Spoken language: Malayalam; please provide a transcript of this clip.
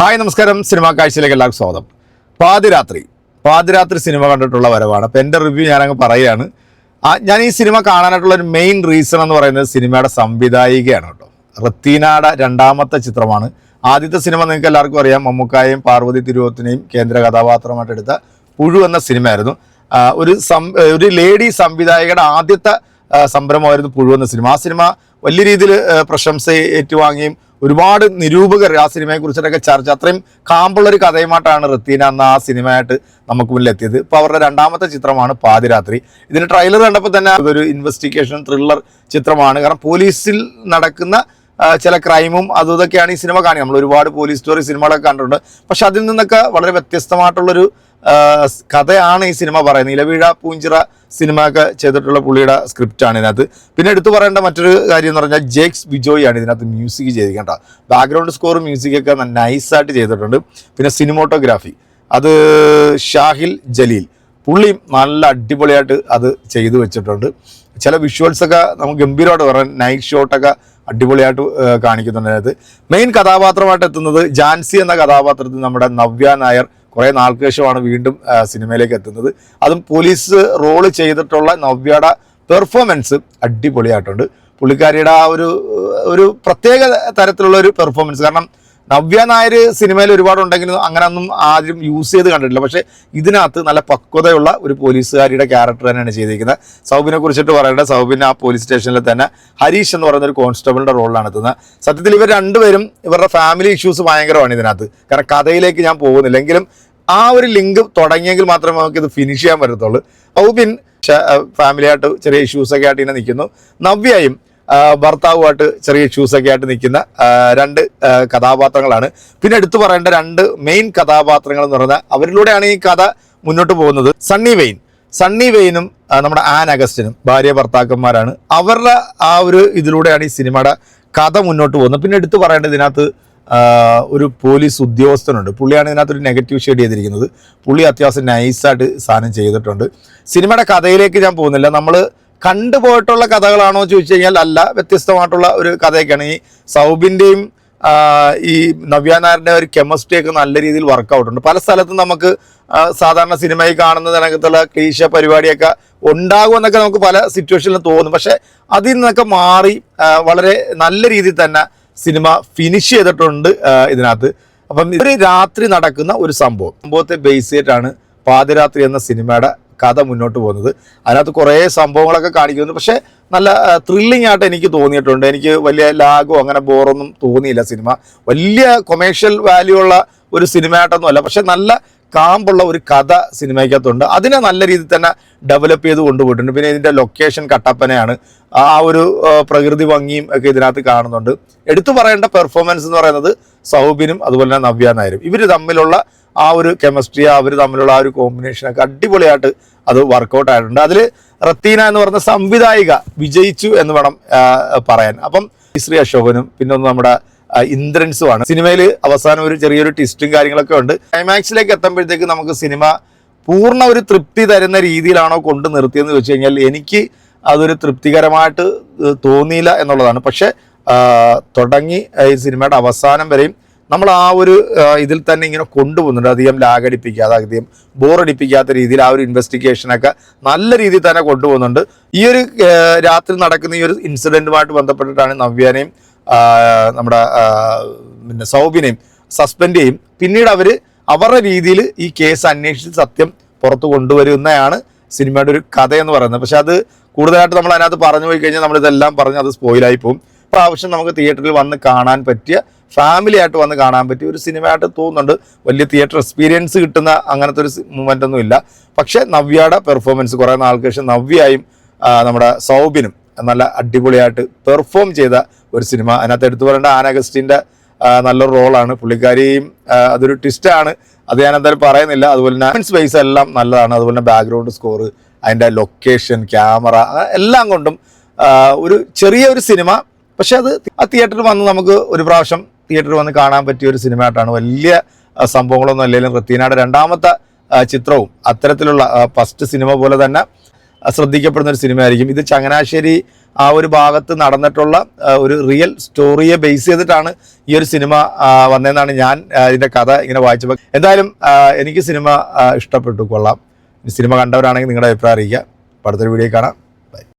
ഹായ് നമസ്കാരം. സിനിമാ കാഴ്ചയിലേക്ക് എല്ലാവർക്കും സ്വാഗതം. പാതിരാത്രി. പാതിരാത്രി സിനിമ കണ്ടിട്ടുള്ള വരവാണ്. അപ്പം എന്റെ റിവ്യൂ ഞാനങ്ങ് പറയുകയാണ്. ഞാൻ ഈ സിനിമ കാണാനായിട്ടുള്ള ഒരു മെയിൻ റീസൺ എന്ന് പറയുന്നത് സിനിമയുടെ സംവിധായികയാണ് കേട്ടോ. റത്തീനയുടെ രണ്ടാമത്തെ ചിത്രമാണ്. ആദ്യത്തെ സിനിമ നിങ്ങൾക്ക് എല്ലാവർക്കും അറിയാം. മമ്മൂക്കായും പാർവതി തിരുവോത്തിനെയും കേന്ദ്ര കഥാപാത്രമായിട്ട് എടുത്ത പുഴു എന്ന സിനിമയായിരുന്നു. ഒരു സം ഒരു ലേഡി സംവിധായകയുടെ ആദ്യത്തെ സംരംഭമായിരുന്നു പുഴു എന്ന സിനിമ. ആ സിനിമ വലിയ രീതിയിൽ പ്രശംസ ഏറ്റുവാങ്ങിയും ഒരുപാട് നിരൂപകർ ആ സിനിമയെ കുറിച്ചിട്ടൊക്കെ ചർച്ച. അത്രയും കാമ്പുള്ള ഒരു കഥയുമായിട്ടാണ് റത്തീന എന്ന ആ സിനിമയായിട്ട് നമുക്ക് മുന്നിൽ എത്തിയത് ഇപ്പോൾ അവരുടെ രണ്ടാമത്തെ ചിത്രമാണ് പാതിരാത്രി. ഇതിന് ട്രെയിലർ കണ്ടപ്പോൾ തന്നെ അതൊരു ഇൻവെസ്റ്റിഗേഷൻ ത്രില്ലർ ചിത്രമാണ്. കാരണം പോലീസിൽ നടക്കുന്ന ചില ക്രൈമും അതും ഇതൊക്കെയാണ് ഈ സിനിമ കാണുക. നമ്മൾ ഒരുപാട് പോലീസ് സ്റ്റോറി സിനിമകളൊക്കെ കണ്ടിട്ടുണ്ട്. പക്ഷെ അതിൽ നിന്നൊക്കെ വളരെ വ്യത്യസ്തമായിട്ടുള്ളൊരു കഥയാണ് ഈ സിനിമ പറയുന്നത്. ഇലവീഴ പൂഞ്ചിറ സിനിമ ഒക്കെ ചെയ്തിട്ടുള്ള പുള്ളിയുടെ സ്ക്രിപ്റ്റാണ് ഇതിനകത്ത്. പിന്നെ എടുത്തു പറയേണ്ട മറ്റൊരു കാര്യം എന്ന് പറഞ്ഞാൽ ജേക്സ് ബിജോയാണ് ഇതിനകത്ത് മ്യൂസിക് ചെയ്തിരിക്കേണ്ട. ബാക്ക്ഗ്രൗണ്ട് സ്കോറും മ്യൂസിക്കൊക്കെ നൈസായിട്ട് ചെയ്തിട്ടുണ്ട്. പിന്നെ സിനിമോട്ടോഗ്രാഫി. അത് ഷാഹിൽ ജലീൽ. പുള്ളി നല്ല അടിപൊളിയായിട്ട് അത് ചെയ്തു വെച്ചിട്ടുണ്ട്. ചില വിഷ്വൽസ് ഒക്കെ നമുക്ക് ഗംഭീരമായിട്ട് പറയാം. നൈറ്റ് ഷോട്ടൊക്കെ അടിപൊളിയായിട്ട് കാണിക്കുന്നുണ്ട് അതിനകത്ത്. മെയിൻ കഥാപാത്രമായിട്ട് എത്തുന്നത് ജാൻസി എന്ന കഥാപാത്രത്തിൽ നമ്മുടെ നവ്യ നായർ കുറേ നാൾക്ക് ശേഷമാണ് വീണ്ടും സിനിമയിലേക്ക് എത്തുന്നത്. അതും പോലീസ് റോൾ ചെയ്തിട്ടുള്ള നവ്യയുടെ പെർഫോമൻസ് അടിപൊളിയായിട്ടുണ്ട്. പുള്ളിക്കാരിയുടെ ആ ഒരു ഒരു പ്രത്യേക തരത്തിലുള്ള ഒരു പെർഫോമൻസ്. കാരണം നവ്യ നായർ സിനിമയിൽ ഒരുപാട് ഉണ്ടെങ്കിലും അങ്ങനെ ഒന്നും ആരും യൂസ് ചെയ്ത് കണ്ടിട്ടില്ല. പക്ഷേ ഇതിനകത്ത് നല്ല പക്വതയുള്ള ഒരു പോലീസുകാരിയുടെ ക്യാരക്ടർ തന്നെയാണ് ചെയ്തിരിക്കുന്നത്. സൗബിനെ കുറിച്ചിട്ട് പറയേണ്ട സൗബിൻ ആ പോലീസ് സ്റ്റേഷനിൽ തന്നെ ഹരീഷ് എന്ന് പറയുന്ന ഒരു കോൺസ്റ്റബിളിന്റെ റോളിലാണ് എത്തുന്നത്. സത്യത്തിൽ ഇവർ രണ്ടുപേരും ഇവരുടെ ഫാമിലി ഇഷ്യൂസ് ഭയങ്കരമാണ് ഇതിനകത്ത്. കാരണം കഥയിലേക്ക് ഞാൻ പോകുന്നില്ലെങ്കിലും ആ ഒരു ലിങ്ക് തുടങ്ങിയെങ്കിൽ മാത്രമേ നമുക്ക് ഇത് ഫിനിഷ് ചെയ്യാൻ പറ്റത്തുള്ളൂ. സൗബിൻ ഫാമിലിയായിട്ട് ചെറിയ ഇഷ്യൂസൊക്കെ ആയിട്ട് ഇങ്ങനെ നിൽക്കുന്നു. നവ്യയും ഭർത്താവുമായിട്ട് ചെറിയ ഇഷ്യൂസൊക്കെ ആയിട്ട് നിൽക്കുന്ന രണ്ട് കഥാപാത്രങ്ങളാണ്. പിന്നെ എടുത്തു പറയേണ്ട രണ്ട് മെയിൻ കഥാപാത്രങ്ങൾ എന്ന് പറഞ്ഞാൽ അവരിലൂടെയാണ് ഈ കഥ മുന്നോട്ട് പോകുന്നത്. സണ്ണി വെയിൻ സണ്ണി വെയിനും നമ്മുടെ ആൻ അഗസ്റ്റിനും ഭാര്യ ഭർത്താക്കന്മാരാണ്. അവരുടെ ആ ഒരു ഇതിലൂടെയാണ് ഈ സിനിമയുടെ കഥ മുന്നോട്ട് പോകുന്നത്. പിന്നെ എടുത്തു പറയേണ്ടത് ഇതിനകത്ത് ഒരു പോലീസ് ഉദ്യോഗസ്ഥനുണ്ട്. പുള്ളിയാണ് ഇതിനകത്ത് ഒരു നെഗറ്റീവ് ഷെയ്ഡ് ചെയ്തിരിക്കുന്നത്. പുള്ളി അത്യാവശ്യം നൈസായിട്ട് സാധനം ചെയ്തിട്ടുണ്ട്. സിനിമയുടെ കഥയിലേക്ക് ഞാൻ പോകുന്നില്ല. നമ്മൾ കണ്ടുപോയിട്ടുള്ള കഥകളാണോ എന്ന് ചോദിച്ചു കഴിഞ്ഞാൽ അല്ല വ്യത്യസ്തമായിട്ടുള്ള ഒരു കഥയൊക്കെയാണ്. ഈ സൗബിന്റെയും ഈ നവ്യ ഒരു കെമിസ്ട്രിയൊക്കെ നല്ല രീതിയിൽ വർക്കൗട്ട് ഉണ്ട് പല സ്ഥലത്തും നമുക്ക് സാധാരണ സിനിമയിൽ കാണുന്ന തരത്തിലുള്ള ക്ലീശ പരിപാടിയൊക്കെ ഉണ്ടാകുമെന്നൊക്കെ നമുക്ക് പല സിറ്റുവേഷനിലും തോന്നും. പക്ഷെ അതിൽ നിന്നൊക്കെ മാറി വളരെ നല്ല രീതിയിൽ തന്നെ സിനിമ ഫിനിഷ് ചെയ്തിട്ടുണ്ട് ഇതിനകത്ത്. അപ്പം ഒരു രാത്രി നടക്കുന്ന ഒരു സംഭവം. സംഭവത്തെ ബേസ് ചെയ്തിട്ടാണ് പാതിരാത്രി എന്ന സിനിമയുടെ കഥ മുന്നോട്ട് പോകുന്നത്. അതിനകത്ത് കുറേ സംഭവങ്ങളൊക്കെ കാണിക്കുന്നു പക്ഷേ നല്ല ത്രില്ലിംഗ് ആയിട്ട് എനിക്ക് തോന്നിയിട്ടുണ്ട്. എനിക്ക് വലിയ ലാഗോ അങ്ങനെ ബോറൊന്നും തോന്നിയില്ല സിനിമ. വലിയ കൊമേഴ്ഷ്യൽ വാല്യൂ ഉള്ള ഒരു സിനിമയായിട്ടൊന്നും അല്ല. പക്ഷെ നല്ല കാമ്പുള്ള ഒരു കഥ സിനിമയ്ക്കകത്തുണ്ട്. അതിനെ നല്ല രീതിയിൽ തന്നെ ഡെവലപ്പ് ചെയ്ത് കൊണ്ടുപോയിട്ടുണ്ട്. പിന്നെ ഇതിന്റെ ലൊക്കേഷൻ കട്ടപ്പനയാണ്. ആ ഒരു പ്രകൃതി ഭംഗിയും ഒക്കെ ഇതിനകത്ത് കാണുന്നുണ്ട്. എടുത്തു പറയേണ്ട പെർഫോമൻസ് എന്ന് പറയുന്നത് സൗബിനും അതുപോലെ തന്നെ നവ്യ നായരും. ഇവർ തമ്മിലുള്ള ആ ഒരു കെമിസ്ട്രി അവർ തമ്മിലുള്ള ആ ഒരു കോമ്പിനേഷനൊക്കെ അടിപൊളിയായിട്ട് അത് വർക്കൗട്ട് ആയിട്ടുണ്ട്. അതിൽ റത്തീന എന്ന് പറഞ്ഞ സംവിധായിക വിജയിച്ചു എന്ന് വേണം പറയാൻ. അപ്പം ശ്രീ അശോകനും പിന്നെ ഒന്ന് നമ്മുടെ ഇന്ദ്രൻസുമാണ്. സിനിമയിൽ അവസാനം ഒരു ചെറിയൊരു ട്വിസ്റ്റും കാര്യങ്ങളൊക്കെ ഉണ്ട്. ക്ലൈമാക്സിലേക്ക് എത്തുമ്പോഴത്തേക്ക് നമുക്ക് സിനിമ പൂർണ ഒരു തൃപ്തി തരുന്ന രീതിയിലാണോ കൊണ്ട് നിർത്തിയെന്ന് വെച്ച് കഴിഞ്ഞാൽ എനിക്ക് അതൊരു തൃപ്തികരമായിട്ട് തോന്നിയില്ല എന്നുള്ളതാണ്. പക്ഷേ തുടങ്ങി ഈ സിനിമയുടെ അവസാനം വരെയും നമ്മൾ ആ ഒരു ഇതിൽ തന്നെ ഇങ്ങനെ കൊണ്ടുപോകുന്നുണ്ട്. അധികം ലാഗടിപ്പിക്കാതെ അധികം ബോറടിപ്പിക്കാത്ത രീതിയിൽ ആ ഒരു ഇൻവെസ്റ്റിഗേഷനൊക്കെ നല്ല രീതിയിൽ തന്നെ കൊണ്ടുപോകുന്നുണ്ട്. ഈ ഒരു രാത്രി നടക്കുന്ന ഈ ഒരു ഇൻസിഡന്റുമായിട്ട് ബന്ധപ്പെട്ടിട്ടാണ് നവ്യാനെയും നമ്മുടെ പിന്നെ സൗബിനെയും സസ്പെൻഡ് ചെയ്യും. പിന്നീട് അവർ അവരുടെ രീതിയിൽ ഈ കേസ് അന്വേഷിച്ച് സത്യം പുറത്തു കൊണ്ടുവരുന്നതാണ് സിനിമയുടെ ഒരു കഥ എന്ന് പറയുന്നത്. പക്ഷെ അത് കൂടുതലായിട്ട് നമ്മൾ അതിനകത്ത് പറഞ്ഞു പോയി കഴിഞ്ഞാൽ നമ്മളിതെല്ലാം പറഞ്ഞ് അത് സ്പോയിലായി പോകും. പ്രാവശ്യം നമുക്ക് തിയേറ്ററിൽ വന്ന് കാണാൻ പറ്റിയ ഫാമിലി ആയിട്ട് വന്ന് കാണാൻ പറ്റിയ ഒരു സിനിമയായിട്ട് തോന്നുന്നുണ്ട്. വലിയ തിയേറ്റർ എക്സ്പീരിയൻസ് കിട്ടുന്ന അങ്ങനത്തെ ഒരു മൂമെന്റ് ഒന്നും ഇല്ല. പക്ഷേ നവ്യയുടെ പെർഫോമൻസ് കുറേ നാൾക്ക് ശേഷം നവ്യയും നമ്മുടെ സൗബിനും നല്ല അടിപൊളിയായിട്ട് പെർഫോം ചെയ്ത ഒരു സിനിമ. അതിനകത്ത് എടുത്തു പറയേണ്ട ആനഗസ്റ്റിന്റെ നല്ലൊരു റോളാണ് പുള്ളിക്കാരിയും അതൊരു ട്വിസ്റ്റാണ് അത് ഞാൻ എന്തായാലും പറയുന്നില്ല. അതുപോലെ തന്നെ സ്പേസ് എല്ലാം നല്ലതാണ്. അതുപോലെ തന്നെ ബാക്ക്ഗ്രൗണ്ട് സ്കോർ അതിന്റെ ലൊക്കേഷൻ ക്യാമറ എല്ലാം കൊണ്ടും ഒരു ചെറിയ ഒരു സിനിമ. പക്ഷെ അത് ആ തിയേറ്ററിൽ വന്ന് നമുക്ക് ഒരു പ്രാവശ്യം തിയേറ്ററിൽ വന്ന് കാണാൻ പറ്റിയ ഒരു സിനിമയായിട്ടാണ് വലിയ സംഭവങ്ങളൊന്നും അല്ലെങ്കിലും റത്തീനയുടെ രണ്ടാമത്തെ ചിത്രവും അത്തരത്തിലുള്ള ഫസ്റ്റ് സിനിമ പോലെ തന്നെ ശ്രദ്ധിക്കപ്പെടുന്ന ഒരു സിനിമയായിരിക്കും. ഇത് ചങ്ങനാശ്ശേരി ആ ഒരു ഭാഗത്ത് നടന്നിട്ടുള്ള ഒരു റിയൽ സ്റ്റോറിയെ ബേസ് ചെയ്തിട്ടാണ് ഈ ഒരു സിനിമ വന്നതെന്നാണ് ഞാൻ ഇതിന്റെ കഥ ഇങ്ങനെ വായിച്ചപ്പോൾ എന്തായാലും എനിക്ക് സിനിമ ഇഷ്ടപ്പെട്ടു. കൊള്ളാം. സിനിമ കണ്ടവരാണെങ്കിൽ നിങ്ങളുടെ അഭിപ്രായം അറിയിക്കുക. അടുത്തൊരു വീഡിയോ കാണാം.